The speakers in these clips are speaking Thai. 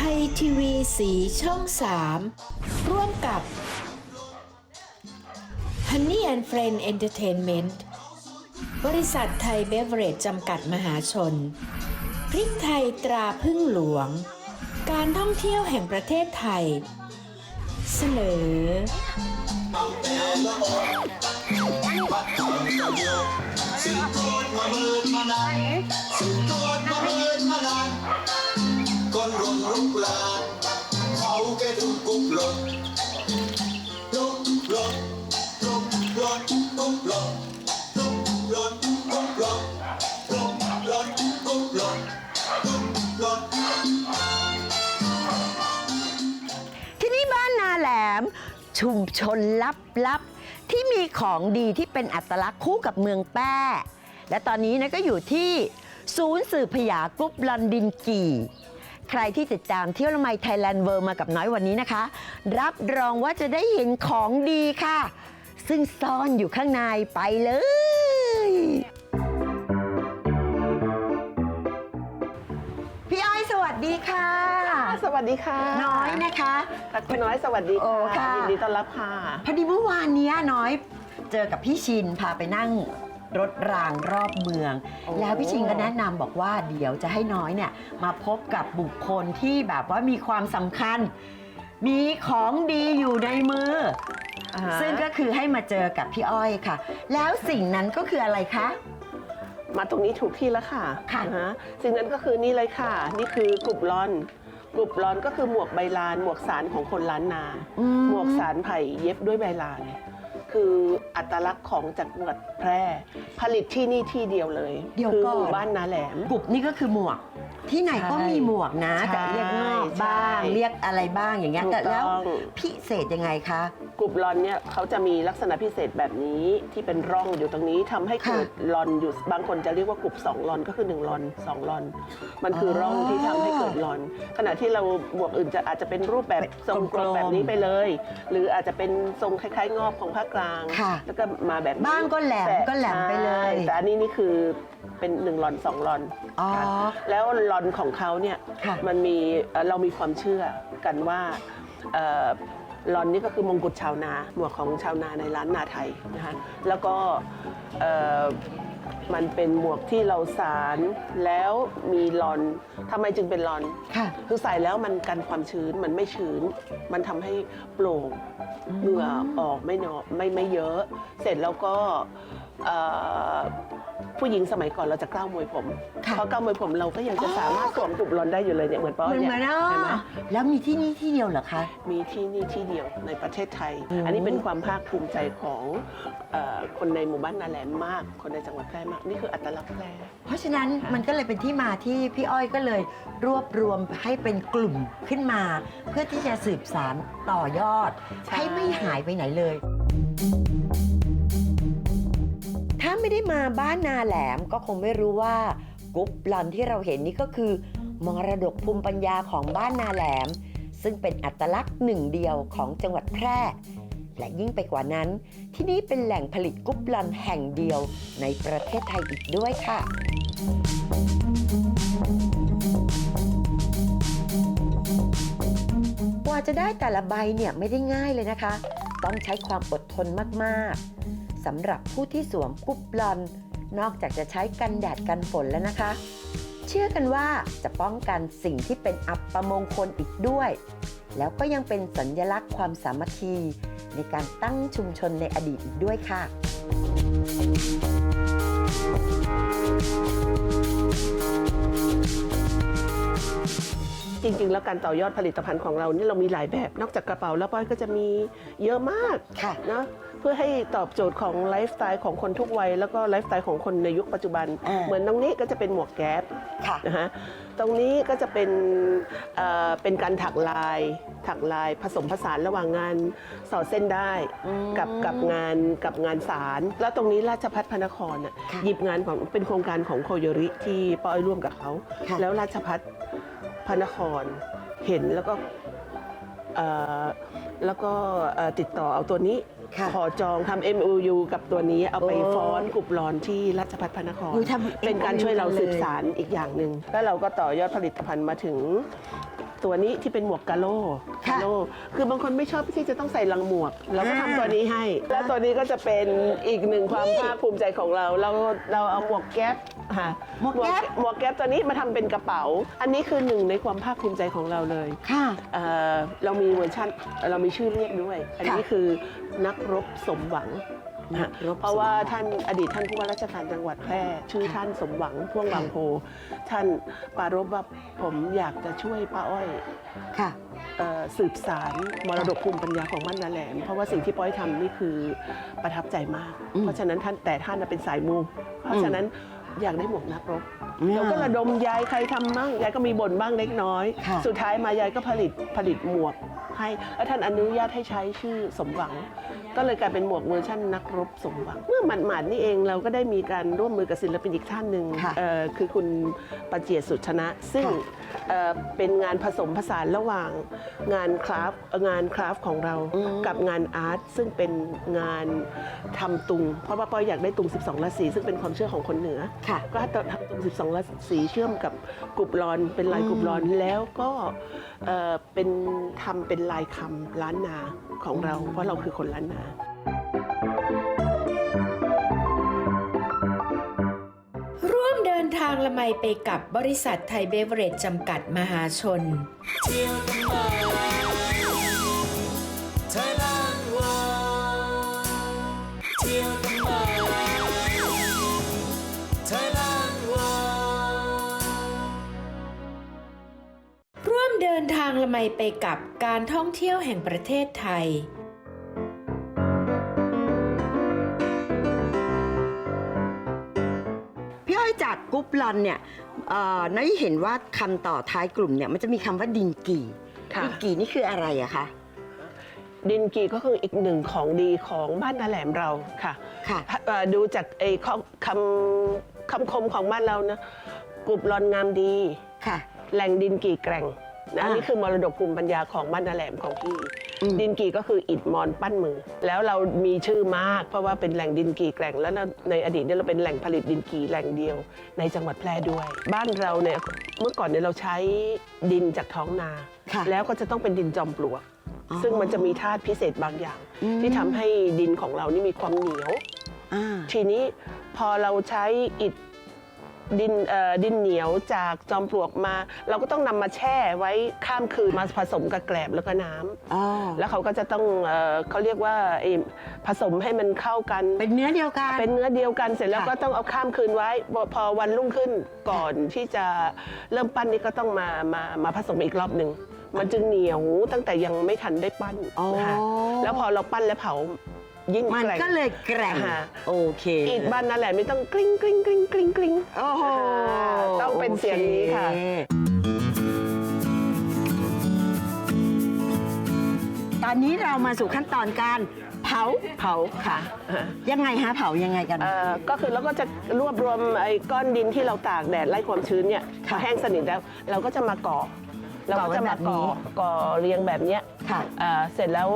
ทยทีวีสีช่อง 3 ร่วมกับ Honey and Friend Entertainment บริษัทไทยเบเวอเรจจำกัดมหาชน พริกไทยตราพึ่งหลวง การท่องเที่ยวแห่งประเทศไทย เสนอ สิงโตนมาเมินมานานสิง ก้นรนลุกลานเขาแกถูกกุกหลดลุกลดลุกลดกุกหลดลุกลดกุกหลดลุกลดกุกหลดลุกหลดที่นี่บ้านนาแหลม ชุมชนลับๆ ที่มีของดีที่เป็นอัตลักษณ์คู่กับเมืองแป้ และตอนนี้นะก็อยู่ที่ศูนย์สื่อพยากรุ๊ปลอนดินกี ใครที่ติดตามเที่ยวละไมไทยแลนด์เวิร์มากับน้อยวันนี้นะคะ รับรองว่าจะได้เห็นของดีค่ะ ซึ่งซ่อนอยู่ข้างในไปเลย พี่อ้อยสวัสดีค่ะ สวัสดีค่ะน้อยนะคะ ค่ะคุณน้อยสวัสดีโอ้ค่ะ ยินดีต้อนรับค่ะ พอดีเมื่อวานเนี้ยน้อยเจอกับพี่ชินพาไปนั่ง รถรางรอบเมืองโอ้แล้วพี่ชินก็แนะนำบอกว่าเดี๋ยวจะให้น้อยเนี่ยมาพบกับบุคคลที่แบบว่ามีความสำคัญ มีของดีอยู่ในมือ อ่าฮะซึ่งก็คือให้มาเจอกับพี่อ้อยค่ะ แล้วสิ่งนั้นก็คืออะไรคะ มาตรงนี้ถูกที่แล้วค่ะค่ะอ่าฮะสิ่งนั้นก็คือนี่เลยค่ะ นี่คือกรุบลอนกรุบลอนก็คือหมวกใบลาน หมวกสารของคนล้านนา อืหมวกสารไผ่เย็บด้วยใบลาน คืออัตลักษณ์ของจังหวัดแพร่ ผลิตที่นี่ที่เดียวเลย เดี๋ยวคืก่อน หมู่บ้านนาแหลมกลุ่มนี่ก็คือหมวก ที่ไหนก็ใช่มีหมวกนะใช่แต่เรียกงอกบ้าง ใช่เรียกอะไรบ้างอย่างเงี้ยถูกแต่แล้วต้อง พิเศษยังไงคะกรุบลอนเนี่ยเขาจะมีลักษณะพิเศษแบบนี้ที่เป็นร่องอยู่ตรงนี้ทำให้เกิดลอนอยู่บางคนจะเรียกว่ากรุบสองลอนก็คือหนึ่งลอนสองลอน มันคือออร่องที่ทำให้เกิดลอน ขณะที่เราบวกอื่นจะอาจจะเป็นรูปแบบทรงกลมกลมๆแบบนี้ไปเลย หรืออาจจะเป็นทรงคล้ายๆ งอบของภาคกลาง ค่ะแล้วก็มาแบบนี้บ้างก็แหลมต่ก็แหลมไปเลย ใช่แต่อันนี้นี่คือเป็นหนึ่งลอนสองลอน อ๋อค่ะแล้วลอนของเขาเนี่ยค่ะมันมีเอ่อเรามีความเชื่อกันว่าเอ่อลอนนี่ก็คือมงกุฎชาวนาหมวกของชาวนาในร้านนาไทยนะคะแล้วก็เอ่อมันเป็นหมวกที่เราสารแล้วมีลอนทำไมจึงเป็นลอนค่ะคือใส่แล้วมันกันความชื้นมันไม่ชื้น มันทำให้โปร่งเหงื่อออกไม่เนาะไม่ไม่เยอะ เสร็จแล้วก็เอ่อ ผู้หญิงสมัยก่อนเราจะกล้าวมวยผมค่ะเพราะกล้าวมวยผมเราก็ยังจะอ๋อสามารถสวมกลุ่มรอนได้อยู่เลยเนี่ยเหมือนป้อเหมือนเนี่ยเหมือนอ่เห็นไหมะแล้วมีที่นี่ที่เดียวเหรอคะ มีที่นี่ที่เดียวในประเทศไทย อืม อันนี้เป็นความภาคภูมิใจของเอ่อคนในหมู่บ้านนาแหลมมาก คนในจังหวัดแพร่มาก นี่คืออัตลักษณ์แพร่ เพราะฉะนั้นมันก็เลยเป็นที่มาที่พี่อ้อยก็เลยรวบรวมให้เป็นกลุ่มขึ้นมา เพื่อที่จะสืบสารต่อยอด ใช่ ให้ไม่หายไปไหนเลยถ้าไม่ได้มาบ้านนาแหลมก็คงไม่รู้ว่ากุ๊ปลอนที่เราเห็นนี่ก็คือมรดกภูมิปัญญาของบ้านนาแหลม ซึ่งเป็นอัตลักษณ์หนึ่งเดียวของจังหวัดแพร่ และยิ่งไปกว่านั้น ที่นี่เป็นแหล่งผลิตกุ๊ปลอนแห่งเดียวในประเทศไทยอีกด้วยค่ะ กว่าจะได้แต่ละใบเนี่ยไม่ได้ง่ายเลยนะคะ ต้องใช้ความอดทนมากๆ สำหรับผู้ที่สวมกรุ๊ปลอน นอกจากจะใช้กันแดดกันฝนแล้วนะคะ เชื่อกันว่าจะป้องกันสิ่งที่เป็นอัปมงคลอีกด้วย แล้วก็ยังเป็นสัญลักษณ์ความสามัคคี ในการตั้งชุมชนในอดีตอีกด้วยค่ะจริงๆ แล้วการต่อยอดผลิตภัณฑ์ของเรานี่เรามีหลายแบบ นอกจากกระเป๋าแล้วป้อยก็จะมีเยอะมากค่ะนะ เพื่อให้ตอบโจทย์ของไลฟ์สไตล์ของคนทุกวัยแล้วก็ไลฟ์สไตล์ของคนในยุคปัจจุบัน อ่า เหมือนตรงนี้ก็จะเป็นหมวกแก๊ปค่ะ นะฮะตรงนี้ก็จะเป็นเอ่อเป็นการถักลาย ถักลายผสมผสานระหว่างงานสอดเส้นได้ อืมกับกับงานกับงานสารแล้วตรงนี้ราชพัฒพระนครน่ะค่ะหยิบงานของเป็นโครงการของโคโยริที่ป้าอ้อยร่วมกับเขา ค่ะ แล้วราชพัฒพระนครเห็นแล้วก็เอ่อแล้วก็เอ่อติดต่อเอาตัวนี้ ค่ะขอจองทำ MOU กับตัวนี้เอาไปโอ้ฟ้อนกรุบรอนที่ราชพัฒพระนครอุ๊ยทำ เป็นการช่วยเรา MOU สืบสารอีกอย่างหนึ่งแล้วเราก็ต่อยอดผลิตภัณฑ์มาถึง ตัวนี้ที่เป็นหมวกกาโลค่ะกาโลคือบางคนไม่ชอบที่จะต้องใส่ลังหมวก เราก็อ่าทำตัวนี้ให้ แล้วตัวนี้ก็จะเป็นอีกหนึ่งความนี่ภาคภูมิใจของเรา เราเราเอาหมวกแก๊ปค่ะหมวกแก๊ป หมวกแก๊ปตัวนี้มาทำเป็นกระเป๋า อันนี้คือหนึ่งในความภาคภูมิใจของเราเลย ค่ะ เอ่อเรามีเวอร์ชันเรามีชื่อเรียกด้วย อันนี้ค่ะ คือนักรบสมหวัง นักรบเพราะว่าสมหวังท่านอดีตท่านผู้ว่าราชการจังหวัดแพร่ชื่อท่านสมหวังพ่วงบางโพท่านปรารภว่าผมอยากจะช่วยป้าอ้อยค่ะเอ่อสืบสารมรดกภูมิปัญญาของบ้านนาแหลมเพราะว่าสิ่งที่ป้อยทำนี่คือประทับใจมากอืมเพราะฉะนั้นท่านแต่ท่านน่ะเป็นสายมู เพราะฉะนั้น อยากได้หมวกนักรบอืมเราก็ระดมยายใครทำบ้างยายก็มีบ่นบ้างเล็กน้อย ค่ะ สุดท้ายมายายก็ผลิตผลิตหมวกให้แล้วท่านอนุญาตให้ใช้ชื่อสมหวัง ก็เลยกลายเป็นหมวกเวอร์ชันนักรบสมหวัง เมื่อหมาดๆนี่เองเราก็ได้มีการร่วมมือกับศิลปินอีกท่านหนึ่งค่ะ เอ่อคือคุณประเจียดสุชนะ ซึ่ง ค่ะ เอ่อเป็นงานผสมผสานระหว่างงานคราฟต์เอ่องานคราฟต์ของเราอืมกับงานอาร์ตซึ่งเป็นงานทำตุง เพราะว่าปอยอยากได้ตุง 12ราศีซึ่งเป็นความเชื่อของคนเหนือค่ะก็ทำตุง 12ราศีเชื่อมกับกรุบลอนเป็นลายกรุบลอนแล้วก็เอ่อเป็นทำเป็นลายคำล้านนาของเรา เพราะเราคือคนล้านนาางละไมไปกับบริษัทไทยเบเวอเรจจำกัดมหาชน ร่วมเดินทางละไมไปกับการท่องเที่ยวแห่งประเทศไทย จากกรุ๊ปลอนเนี่ยเอ่อน้อยเห็นว่าคำต่อท้ายกลุ่มเนี่ยมันจะมีคำว่าดินกี่ค่ะ ดินกี่นี่คืออะไรอะคะดินกีก็คืออีกหนึ่งของดีของบ้านนาแหลมเราค่ะค่ะ เอ่อดูจากไอ้ข้อคำคำคมของบ้านเรานะกรุบลอนงามดี ค่ะ แหล่งดินกี่แกร่งนะอ่าอันนี้คือมรดกภูมิปัญญาของบ้านนาแหลมของพี่อืม ดินกี่ก็คืออิฐมอนปั้นมือ แล้วเรามีชื่อมากเพราะว่าเป็นแหล่งดินกี่แกร่งแล้วในอดีตเนี่ยเราเป็นแหล่งผลิตดินกี่แหล่งเดียว ในจังหวัดแพร่ด้วย บ้านเราเนี่ยเมื่อก่อนเนี่ยเราใช้ดินจากท้องนาค่ะแล้วก็จะต้องเป็นดินจอมปลวกอ๋อซึ่งมันจะมีธาตุพิเศษบางอย่างอืมที่ทำให้ดินของเรานี่มีความเหนียวอ่าทีนี้พอเราใช้อิฐ ดินเอ่อดินเหนียวจากจอมปลวกมา เราก็ต้องนำมาแช่ไว้ข้ามคืนมาผสมกับแกลบแล้วก็น้ำอ๋อแล้วเขาก็จะต้องเอ่อเขาเรียกว่าไอ้ผสมให้มันเข้ากัน เป็นเนื้อเดียวกัน เป็นเนื้อเดียวกันเสร็จแล้วค่ะก็ต้องเอาข้ามคืนไว้พอพอวันรุ่งขึ้นก่อนที่จะเริ่มปั้นนี่ก็ต้องมามามาผสมอีกรอบหนึ่งมันจึงเหนียวตั้งแต่ยังไม่ทันได้ปั้นอ๋อนะคะแล้วพอเราปั้นและเผา ยิ่งมันแกร่งก็เลยแกร่งอ่า โอเคอีกบ้านนั่นแหละไม่ต้องกริ๊งกริ๊งกริ๊งกริ๊งกริ๊งโอ้โหต้องเป็นเสียงนี้ค่ะ โอเตอนนี้เรามาสู่ขั้นตอนการเผาเผาค่ะ ยังไงฮะเผายังไงกัน เอ่อก็คือเราก็จะรวบรวมไอ้ก้อนดินที่เราตากแดดไล่ความชื้นเนี่ยพค่ะอแห้งสนิทแล้ว เราก็จะมาก่อเราก็จะมาก่อไว้แบบนี้ก่อก่อเรียงแบบเนี้ยค่ะ เอ่อเสร็จแล้ว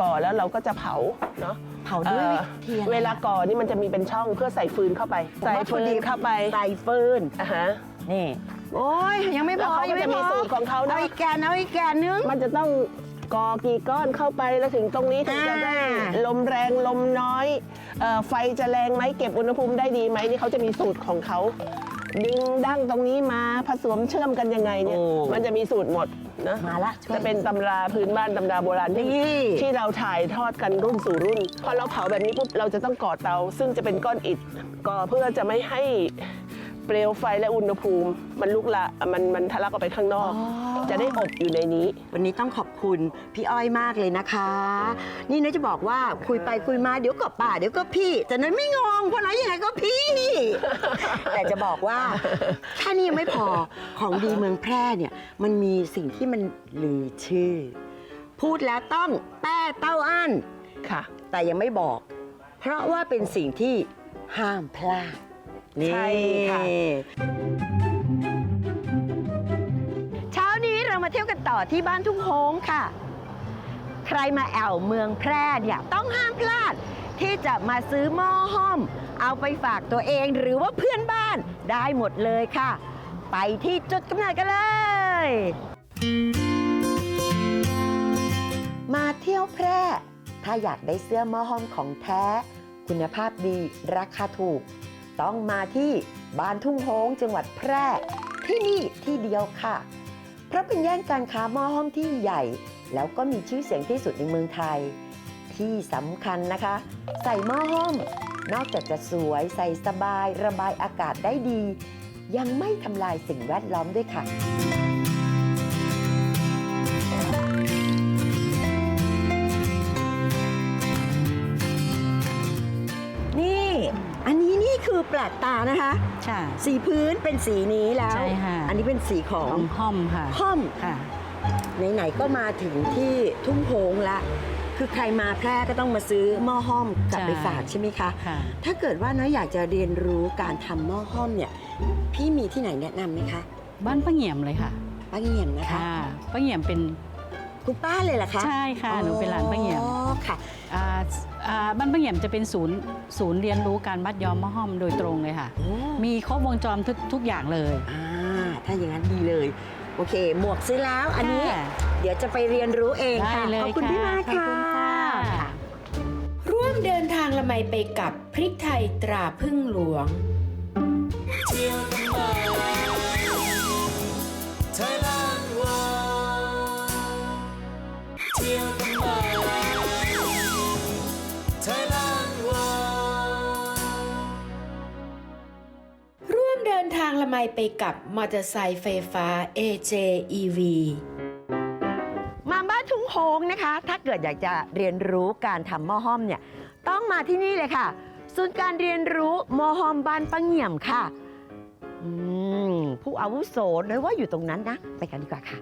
ก่อแล้วเราก็จะเผาเนาะเผาด้วยเอ่อวิธีอะไร เวลาก่อนี่มันจะมีเป็นช่องเพื่อใส่ฟืนเข้าไป ใส่ฟืนเข้าไปใส่ฟืนอะฮะ นี่ โอ้ยยังไม่พแล้วอเขาก็ยังไม่จะมีพอสูตรของเขานะ เอาอีกแกนเอาอีกแกนนึง มันจะต้องก่อกี่ก้อนเข้าไปแล้วถึงตรงนี้ถึงจะได้อ่า ลมแรงลมน้อยเออไฟจะแรงไหมเก็บอุณหภูมิได้ดีไหมนี่เขาจะมีสูตรของเขา ดึงดั้งตรงนี้มาผสมเชื่อมกันยังไงเนี่ยโอ้มันจะมีสูตรหมดนะมาละช่วย จะเป็นตำราพื้นบ้านตำราโบราณที่นี่ ที่เราถ่ายทอดกันรุ่นสู่รุ่น พอเราเผาแบบนี้ปุ๊บเราจะต้องก่อเตา ซึ่งจะเป็นก้อนอิฐก่อเพื่อจะไม่ให้ เปลวไฟและอุณหภูมิ มันลุกละมันมันทะลักออกไปข้างนอกอ๋อจะได้อบอยู่ในนี้ วันนี้ต้องขอบคุณพี่อ้อยมากเลยนะคะ นี่น้อยจะบอกว่าคุยไปคุยมาเดี๋ยวก็ป่าเดี๋ยวก็พี่ แต่น้อยไม่งงเพราะน้อยยังไงก็พี่ แต่จะบอกว่าแค่นี้ยังไม่พอของดีเมืองแพร่เนี่ยมันมีสิ่งที่มันลือชื่อ พูดแล้วต้องแป้เต้าอั้นค่ะ แต่ยังไม่บอก เพราะว่าเป็นสิ่งที่ห้ามพลาด นี่ใช่ค่ะ เช้านี้เรามาเที่ยวกันต่อที่บ้านทุ่งโฮงค่ะ ใครมาแอวเมืองแพร่เนี่ยต้องห้ามพลาด ที่จะมาซื้อหม้อห้อม เอาไปฝากตัวเองหรือว่าเพื่อนบ้านได้หมดเลยค่ะ ไปที่จุดกำเนิดกันเลยยวแพร่ ถ้าอยากได้เสื้อหม้อห้อมของแท้ คุณภาพดีราคาถูก ต้องมาที่บ้านทุ่งโฮงจังหวัดแพร่ ที่นี่ที่เดียวค่ะ เพราะเป็นย่านการค้าหม้อห้อมที่ใหญ่ แล้วก็มีชื่อเสียงที่สุดในเมืองไทย ที่สำคัญนะคะ ใส่หม้อห้อม นอกจากจะสวยใส่สบาย ระบายอากาศได้ดี ยังไม่ทำลายสิ่งแวดล้อมด้วยค่ะ แปลกตานะคะใช่สีพื้นเป็นสีนี้แล้ว ใช่ค่ะ อันนี้เป็นสีขอของงห้อมค่ะห้อม ค่ะ ไหนๆก็มาถึงที่ทุ่งโพงละ คือใครมาแพร่ก็ต้องมาซื้อหม้อห้อมกลับใช่ไปฝากใช่ไหมคะ ค่ะ ถ้าเกิดว่าน้อยอยากจะเรียนรู้การทำหม้อห้อมเนี่ย พี่มีที่ไหนแนะนำไหมคะบ้านป้าเหงี่ยมเลยค่ะ ป้าเงียมนะคะ ค่ะป้าเหงี่ยมเป็น คุณป้าเลยเหรอคะใช่ค่ะหนูเป็นหลานป้าเหงี่ยม อ๋อค่ะ อ่าอ่า บ้านป้าเหงี่ยมจะเป็นศูนย์ศูนย์เรียนรู้การมัดย้อมมะห้อมโดยตรงเลยค่ะโอ้มีครบวงจรทุกทุกอย่างเลยอ่าถ้าอย่างนั้นดีเลย โอเค หมวกซื้อแล้วอันนี้ ค่ะเดี๋ยวจะไปเรียนรู้เองได้ค่ะเลยขอบคุณค่ะพี่มากขอบค่ะคุณค่ะ ค่ะ ร่วมเดินทางละไมไปกับพริกไทยตราพึ่งหลวง Thailand ไมไปกับมอเตอร์ไซค์ไฟฟ้า AJEV มาบ้านทุ่งโฮงนะคะ ถ้าเกิดอยากจะเรียนรู้การทำหม้อห้อมเนี่ย ต้องมาที่นี่เลยค่ะ ศูนย์การเรียนรู้หม้อห้อมบ้านป้าเงี่ยมค่ะอืมผู้อาวุโสเลยว่าอยู่ตรงนั้นนะ ไปกันดีกว่าค่ะ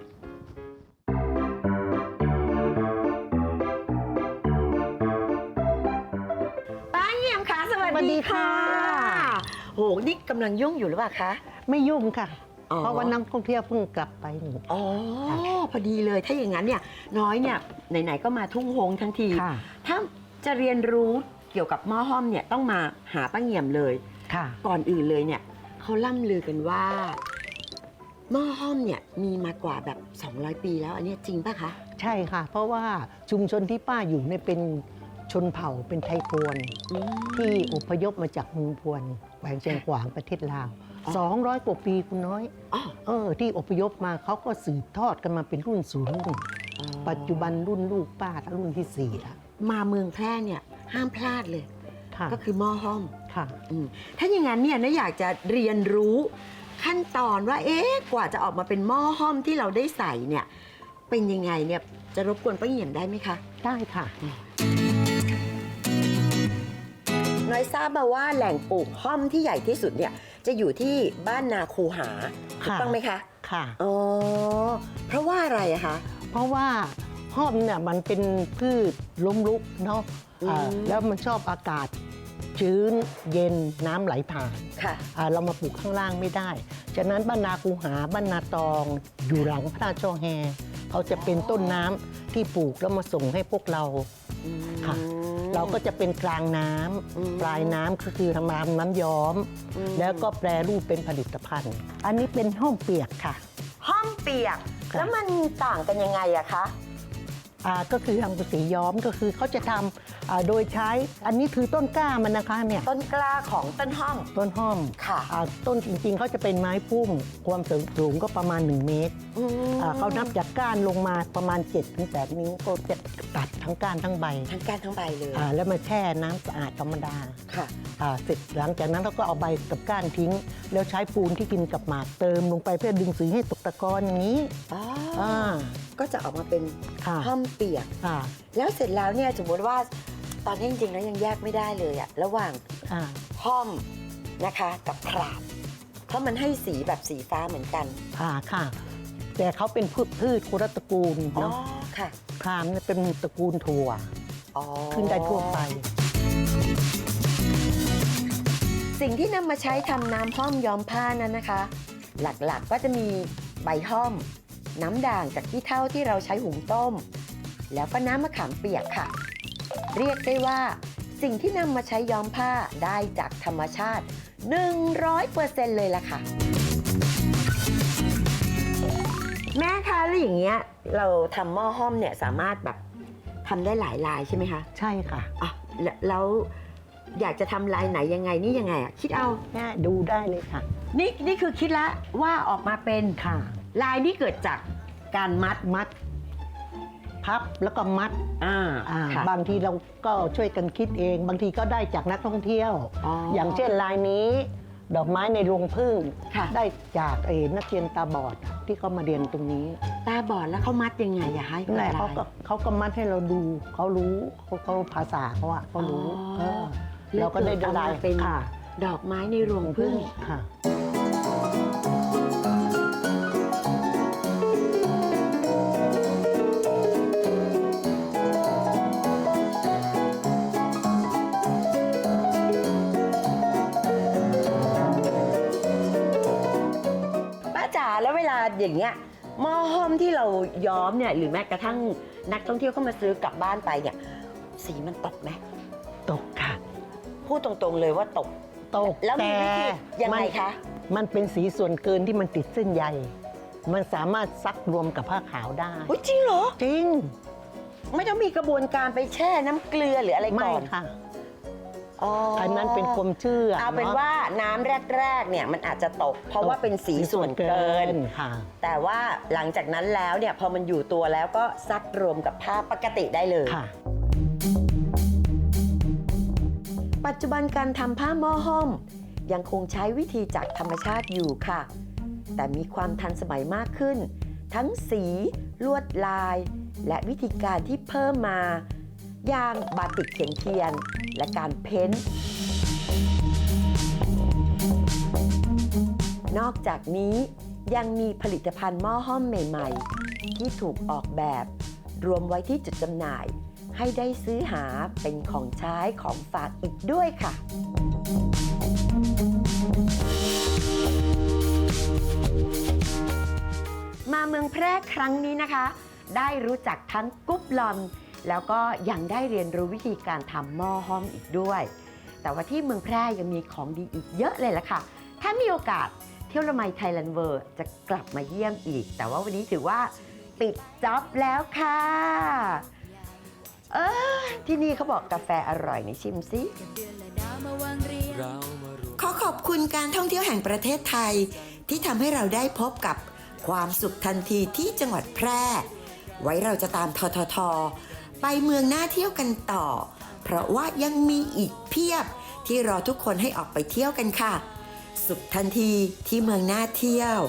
ป้าเงี่ยมค่ะสวัสสวัสดีดีค่ะค่ะโหนี่กำลังยุ่งอยู่หรือเปล่าคะ ไม่ยุ่งค่ะ อ๋อ เพราะว่านักท่องเที่ยวเพิ่งกลับไปอ๋อ พอดีเลยถ้าอย่างนั้นเนี่ยน้อยเนี่ยไหนๆก็มาทุ่งโฮงทั้งที ค่ะ ถ้าจะเรียนรู้เกี่ยวกับหม้อห้อมเนี่ยต้องมาหาป้าเงี่ยมเลย ค่ะ ก่อนอื่นเลยเนี่ยเขาล่ำลือกันว่าหม้อห้อมเนี่ยมีมากว่าแบบ 200 ปีแล้วอันเนี้ยจริงปะคะ ใช่ค่ะ เพราะว่าชุมชนที่ป้าอยู่เนี่ยเป็น ชนเผ่าเป็นไทยพวนที่อพยพมาจากเมืองพวนแขวงเชียงขวางประเทศลาวอ๋อ200 กว่าปีคุณน้อยอ๋อเออที่อพยพมาเขาก็สืบทอดกันมาเป็นรุ่นสู่รุ่น ปัจจุบันรุ่นลูกป้ารุ่นที่สี่ละมาเมืองแพร่เนี่ยห้ามพลาดเลยค่ะก็คือหม้อห้อมค่ะอืมถ้าอย่างนั้นเนี่ยนะอยากจะเรียนรู้ขั้นตอนว่าเอ๊ะกว่าจะออกมาเป็นหม้อห้อมที่เราได้ใส่เนี่ยเป็นยังไงเนี่ยจะรบกวนป้าเงี่ยมได้ไหมคะ ได้ค่ะน้ อยทราบมาว่าแหล่งปลูกห้อมที่ใหญ่ที่สุดเนี่ยจะอยู่ที่บ้านนาคูหาถูกค่ะต้องไหมคะค่ะอ๋อเพราะว่าอะไรอะคะเพราะว่าห้อมเนี่ยมันเป็นพืชล้มลุกเนาะอืมอ่าแล้วมันชอบอากาศชื้นเย็นน้ำไหลผ่านค่ะอ่าเรามาปลูกข้างล่างไม่ได้ ฉะนั้นบ้านนาคูหาบ้านนาตองอยู่หลังพระราชช่อแฮเขาจะเป็นต้นน้ำที่ปลูกแล้วมาส่งให้พวกเราค่ะ เราก็จะเป็นกลางน้ำอืมปลายน้ำก็คือทำน้ำน้ำย้อมอืมแล้วก็แปรรูปเป็นผลิตภัณฑ์ อันนี้เป็นห้อมเปียกค่ะ ห้อมเปียกค่ะแล้วมันต่างกันยังไงอะคะ อ่าก็คือทำสีย้อมก็คือเขาจะทำอ่าโดยใช้อันนี้คือต้นกล้ามันนะคะเนี่ยต้นกล้าของต้นห้อมต้นห้อมค่ะ อ่าต้นจริงๆเขาจะเป็นไม้พุ่ม ความสูงสูงก็ประมาณ 1 เมตรอืมอ่าเขานับจากก้านลงมาประมาณ7-8นิ้วก็จะตัดทั้งก้านทั้งใบทั้งก้านทั้งใบเลยอ่าแล้วมาแช่น้ำสะอาดธรรมดา ค่ะ อ่าเสร็จหลังจากนั้นเราก็เอาใบกับก้านทิ้ง แล้วใช้ปูนที่กินกับหมากเติมลงไปเพื่อดึงสีให้ตกตะกอนอย่างนี้อ๋ออ่า ก็จะออกมาเป็นค่ะ ห้อมเปียกอ่าแล้วเสร็จแล้วเนี่ยสมมติว่าตอนนี้จริงๆแล้วยังแยกไม่ได้เลยอะระหว่างอ่าห้อมนะคะกับคราบเพราะมันให้สีแบบสีฟ้าเหมือนกันอ่าค่ะ แต่เขาเป็นพืชพืชคนละตระกูลอ๋อเนาะค่ะครามเนี่ยเป็นตระกูลถั่ว อ๋อขึ้นได้ทั่วไป สิ่งที่นำมาใช้ทำน้ำห้อมย้อมผ้านั้นนะคะ หลักๆก็จะมีใบห้อม น้ำด่างจากขี้เถ้าที่เราใช้หุงต้ม แล้วก็น้ำมะขามเปียกค่ะ เรียกได้ว่า สิ่งที่นำมาใช้ย้อมผ้าได้จากธรรมชาติ 100%เลยล่ะค่ะ แม่คะแล้วอย่างเงี้ยเราทำหม้อห้อมเนี่ยสามารถแบบทำได้หลายลายใช่ไหมคะใช่ค่ะอะแล้วแล้วอยากจะทำลายไหนยังไงนี่ยังไงอะคิดเอา แม่ดูได้เลยค่ะ นี่นี่คือคิดแล้วว่าออกมาเป็นค่ะ ลายนี่เกิดจากการมัดมัด พับแล้วก็มัดอ่าอ่าค่ะ บางทีเราก็ช่วยกันคิดเอง บางทีก็ได้จากนักท่องเที่ยว อ๋อออย่างเช่นลายนี้ ดอกไม้ในรวงพึ่งค่ะ ได้จากเออนักเรียนตาบอดอะที่เขามาเรียนตรงนี้ตาบอดแล้วเขามัดยังไงอะให้นั่นแหละลเขายก็เขาก็มัดให้เราดูเขารู้เขาเขาภาษาเขาอะเขารู้อ๋อเออเราก็ได้แล้วลายเอามาเป็นค่ะ ดอกไม้ในรวงพึ่งค่ะ ป้าจ๋าแล้วเวลาอย่างเงี้ยหม้อห้อมที่เราย้อมเนี่ยหรือแม้กระทั่งนักท่องเที่ยวเข้ามาซื้อกลับบ้านไปเนี่ย สีมันตกไหมตกค่ะ พูดตรงๆเลยว่าตก ตกแล้วมีวิธียังไงมันคะมันเป็นสีส่วนเกินที่มันติดเส้นใย มันสามารถซักรวมกับผ้าขาวได้ อุ๊ยจริงเหรอ จริง ไม่ต้องมีกระบวนการไปแช่น้ำเกลือหรืออะไรไม่ก่อนค่ะ อ๋ออัอันนั้นเป็นความเชื่อเอาเป็นอะว่าน้ำแรกๆเนี่ยมันอาจจะตก เพราะว่าเป็นสีส่วนเกิน ค่ะ แต่ว่าหลังจากนั้นแล้วเนี่ยพอมันอยู่ตัวแล้วก็ซักรวมกับผ้าปกติได้เลย ค่ะ ปัจจุบันการทำผ้าหม้อห้อม ยังคงใช้วิธีจากธรรมชาติอยู่ค่ะ แต่มีความทันสมัยมากขึ้น ทั้งสี ลวดลาย และวิธีการที่เพิ่มมา อย่างบาติกเขียนเทียน และการเพ้นท์นอกจากนี้ยังมีผลิตภัณฑ์หม้อห้อมใหม่ ๆ ที่ถูกออกแบบ รวมไว้ที่จุดจำหน่าย ให้ได้ซื้อหาเป็นของใช้ของฝากอีกด้วยค่ะมาเมืองแพร่ครั้งนี้นะคะ ได้รู้จักทั้งกุ๊บลอนแล้วก็ยังได้เรียนรู้วิธีการทำหม้อห้อมอีกด้วย แต่ว่าที่เมืองแพร่ยังมีของดีอีกเยอะเลยล่ะค่ะ ถ้ามีโอกาสเที่ยวละไมไทยแลนด์เวิร์จะกลับมาเยี่ยมอีก แต่ว่าวันนี้ถือว่าปิดจ็อบแล้วค่ะ เออที่นี่เขาบอกกาแฟอร่อยนี่ชิมซิขอขอบคุณการท่องเที่ยวแห่งประเทศไทย ที่ทำให้เราได้พบกับความสุขทันทีที่จังหวัดแพร่ ไว้เราจะตามททท ไปเมืองน่าเที่ยวกันต่อ เพราะว่ายังมีอีกเพียบที่รอทุกคนให้ออกไปเที่ยวกันค่ะ สุขทันทีที่เมืองน่าเที่ยว